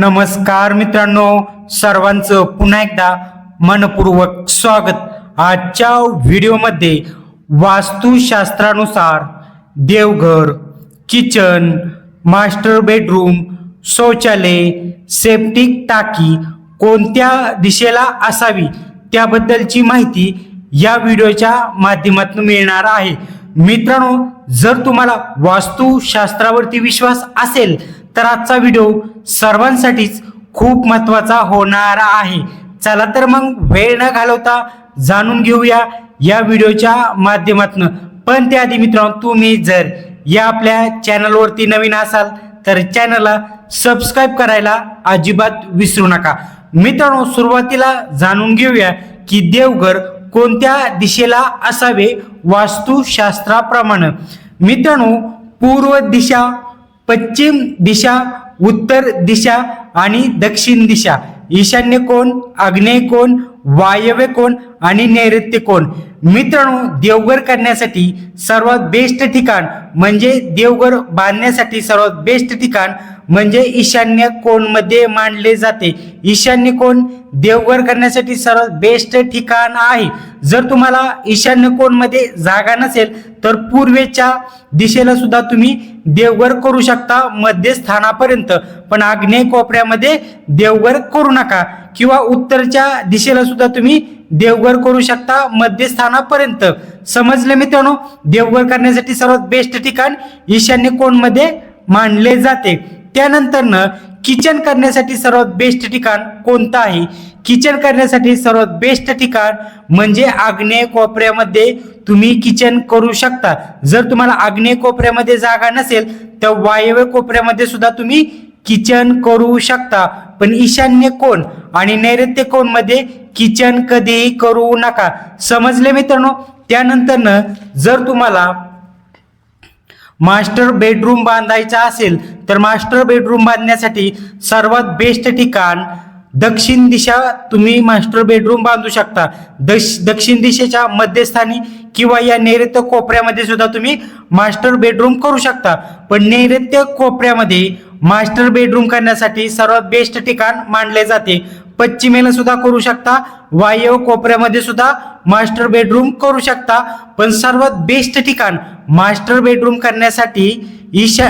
नमस्कार मित्रांनो सर्वांचं पुन्हा एकदा मनपूर्वक स्वागत. आजच्या व्हिडिओमध्ये वास्तुशास्त्रानुसार देवघर किचन मास्टर बेडरूम शौचालय सेप्टिक टाकी कोणत्या दिशेला असावी त्याबद्दलची माहिती या व्हिडिओच्या माध्यमातून मिळणार आहे. मित्रांनो जर तुम्हाला वास्तुशास्त्रावरती विश्वास असेल तर आजचा व्हिडिओ सर्वांसाठीच खूप महत्त्वाचा होणार आहे. चला तर मग वेळ न घालवता जाणून घेऊया या व्हिडिओच्या माध्यमातून. पण त्याआधी मित्रांनो तुम्ही जर या आपल्या चॅनलवरती नवीन असाल तर चॅनलला सबस्क्राईब करायला अजिबात विसरू नका. मित्रांनो सुरुवातीला जाणून घेऊया की देवघर कोणत्या दिशेला असावे? वास्तुशास्त्राप्रमाणे. मित्रांनो पूर्व दिशा पश्चिम दिशा उत्तर दिशा आणि दक्षिण दिशा. ईशान्य कोण? आग्नेय कोण? वायव्य कोण? आणि नैऋत्य कोण? मित्रांनो देवघर करण्यासाठी सर्वात बेस्ट ठिकाण म्हणजे देवघर बांधण्यासाठी सर्वात बेस्ट ठिकाण म्हणजे ईशान्य कोणमध्ये मांडले जाते? ईशान्य कोण? देवघर करण्यासाठी सर्वात बेस्ट ठिकाण आहे. जर तुम्हाला ईशान्य कोणमध्ये जागा नसेल तर पूर्वेच्या दिशेला सुद्धा तुम्ही देवघर करू शकता मध्यस्थानापर्यंत. पण आग्नेय कोपऱ्यामध्ये देवघर करू नका. किंवा उत्तरच्या दिशेला सुद्धा तुम्ही देवघर करू शकता मध्यस्थानापर्यंत. समजले मित्रांनो? देवघर करण्यासाठी सर्वात बेस्ट ठिकाण ईशान्य कोणमध्ये मांडले मानले जाते? त्यानंतरनं किचन करण्यासाठी सर्वात बेस्ट ठिकाण कोणतं आहे? किचन करण्यासाठी सर्वात बेस्ट ठिकाण म्हणजे आग्नेय कोपऱ्यामध्ये तुम्ही किचन करू शकता. जर तुम्हाला आग्नेय कोपऱ्यामध्ये जागा नसेल तर वायव्य कोपऱ्यामध्ये सुद्धा तुम्ही किचन करू शकता. पण ईशान्य कोण? आणि नैऋत्य कोणमध्ये किचन कधीही करू नका. समजले मित्रांनो? त्यानंतरनं जर तुम्हाला मास्टर बेडरूम बांधायचा असेल तर मास्टर बेडरूम बांधण्यासाठी सर्वात बेस्ट ठिकाण दक्षिण दिशा तुम्ही मास्टर बेडरूम बांधू शकता. दश दक्षिण दिशेच्या मध्यस्थानी किंवा या नैऋत्य कोपऱ्यामध्ये सुद्धा तुम्ही मास्टर बेडरूम करू शकता. पण नैऋत्य कोपऱ्यामध्ये मास्टर बेडरूम करण्यासाठी सर्वात बेस्ट ठिकाण मानले जाते. पश्चिमेला सुद्धा करू शकता वायव्य कोपऱ्यामध्ये सुद्धा मास्टर बेडरूम करू शकता. पण सर्वात बेस्ट ठिकाण मास्टर बेडरूम करण्यासाठी ईशा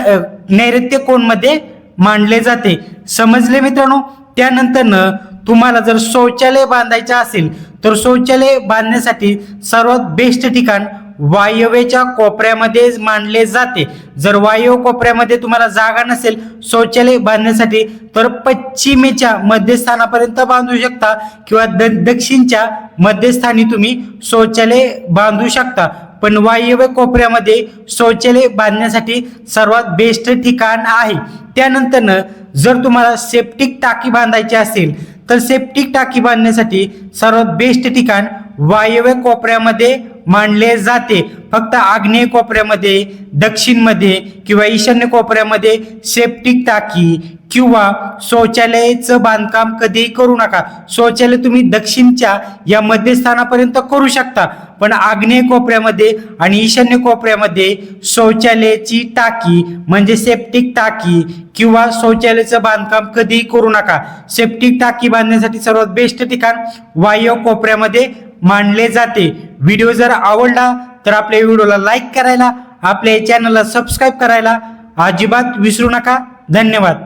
नैऋत्य कोणमध्ये मांडले जाते? समजले मित्रांनो? त्यानंतरनं तुम्हाला जर शौचालय बांधायचं असेल तर शौचालय बांधण्यासाठी सर्वात बेस्ट ठिकाण वायव्यच्या कोपऱ्यामध्ये मांडले जाते. जर वायव्य कोपऱ्यामध्ये तुम्हाला जागा नसेल शौचालय बांधण्यासाठी तर पश्चिमेच्या मध्यस्थानापर्यंत बांधू शकता किंवा द दक्षिणच्या मध्यस्थानी तुम्ही शौचालय बांधू शकता. पण वायव्य कोपऱ्यामध्ये शौचालय बांधण्यासाठी सर्वात बेस्ट ठिकाण आहे. त्यानंतरनं जर तुम्हाला सेप्टिक टाकी बांधायची असेल तर सेप्टिक टाकी बांधण्यासाठी सर्वात बेस्ट ठिकाण वायव्य कोपऱ्यामध्ये मांडले जाते. फक्त आग्नेय कोपऱ्यामध्ये दक्षिणमध्ये किंवा ईशान्य कोपऱ्यामध्ये सेप्टिक टाकी किंवा शौचालयाचं बांधकाम कधीही करू नका. शौचालय तुम्ही दक्षिणच्या या मध्यस्थानापर्यंत करू शकता. पण आग्नेय कोपऱ्यामध्ये आणि ईशान्य कोपऱ्यामध्ये शौचालयाची टाकी म्हणजे सेप्टिक टाकी किंवा शौचालयाचं बांधकाम कधीही करू नका. सेप्टिक टाकी बांधण्यासाठी सर्वात बेस्ट ठिकाण वायव्य कोपऱ्यामध्ये मांडले जाते. व्हिडिओ जर आवडला तर आपल्या व्हिडिओला लाईक करायला आपल्या चॅनलला सबस्क्राईब करायला अजिबात विसरू नका. धन्यवाद.